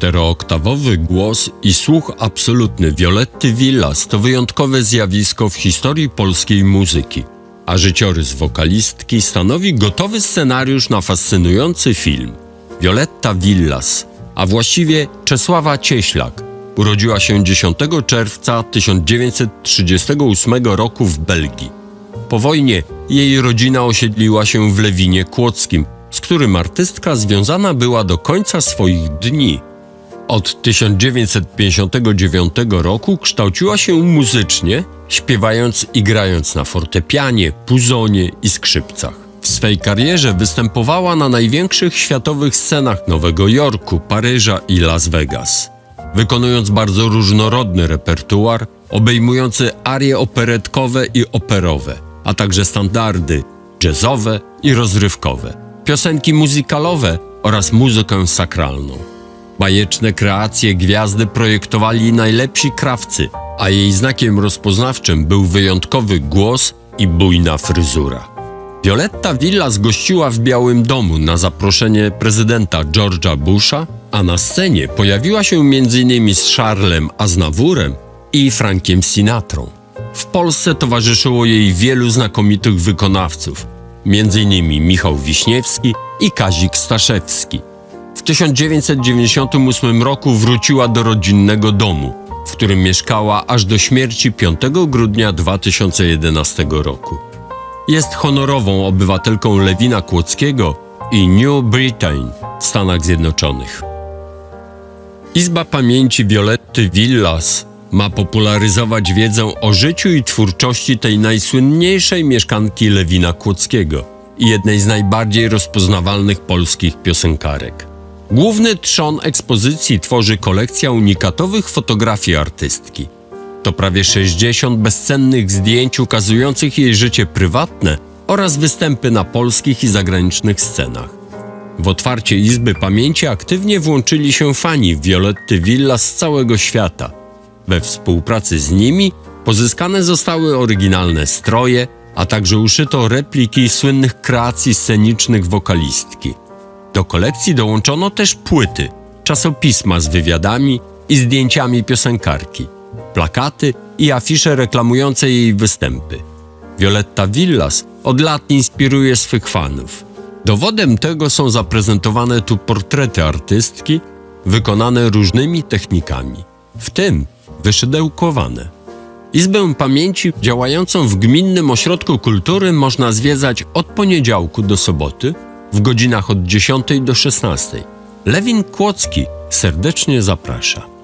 Czterooktawowy głos i słuch absolutny Violetty Villas to wyjątkowe zjawisko w historii polskiej muzyki, a życiorys wokalistki stanowi gotowy scenariusz na fascynujący film. Violetta Villas, a właściwie Czesława Cieślak, urodziła się 10 czerwca 1938 roku w Belgii. Po wojnie jej rodzina osiedliła się w Lewinie Kłodzkim, z którym artystka związana była do końca swoich dni. Od 1959 roku kształciła się muzycznie, śpiewając i grając na fortepianie, puzonie i skrzypcach. W swej karierze występowała na największych światowych scenach Nowego Jorku, Paryża i Las Vegas, wykonując bardzo różnorodny repertuar obejmujący arie operetkowe i operowe, a także standardy jazzowe i rozrywkowe, piosenki muzykalowe oraz muzykę sakralną. Bajeczne kreacje gwiazdy projektowali najlepsi krawcy, a jej znakiem rozpoznawczym był wyjątkowy głos i bujna fryzura. Violetta Villas gościła w Białym Domu na zaproszenie prezydenta George'a Busha, a na scenie pojawiła się m.in. z Charlem Aznavourem i Frankiem Sinatrą. W Polsce towarzyszyło jej wielu znakomitych wykonawców, m.in. Michał Wiśniewski i Kazik Staszewski. W 1998 roku wróciła do rodzinnego domu, w którym mieszkała aż do śmierci 5 grudnia 2011 roku. Jest honorową obywatelką Lewina Kłodzkiego i New Britain w Stanach Zjednoczonych. Izba Pamięci Violetty Villas ma popularyzować wiedzę o życiu i twórczości tej najsłynniejszej mieszkanki Lewina Kłodzkiego i jednej z najbardziej rozpoznawalnych polskich piosenkarek. Główny trzon ekspozycji tworzy kolekcja unikatowych fotografii artystki. To prawie 60 bezcennych zdjęć ukazujących jej życie prywatne oraz występy na polskich i zagranicznych scenach. W otwarcie Izby Pamięci aktywnie włączyli się fani Violetty Villa z całego świata. We współpracy z nimi pozyskane zostały oryginalne stroje, a także uszyto repliki słynnych kreacji scenicznych wokalistki. Do kolekcji dołączono też płyty, czasopisma z wywiadami i zdjęciami piosenkarki, plakaty i afisze reklamujące jej występy. Violetta Villas od lat inspiruje swych fanów. Dowodem tego są zaprezentowane tu portrety artystki, wykonane różnymi technikami, w tym wyszydełkowane. Izbę Pamięci działającą w Gminnym Ośrodku Kultury można zwiedzać od poniedziałku do soboty w godzinach od 10 do 16. Lewin Kłodzki serdecznie zaprasza.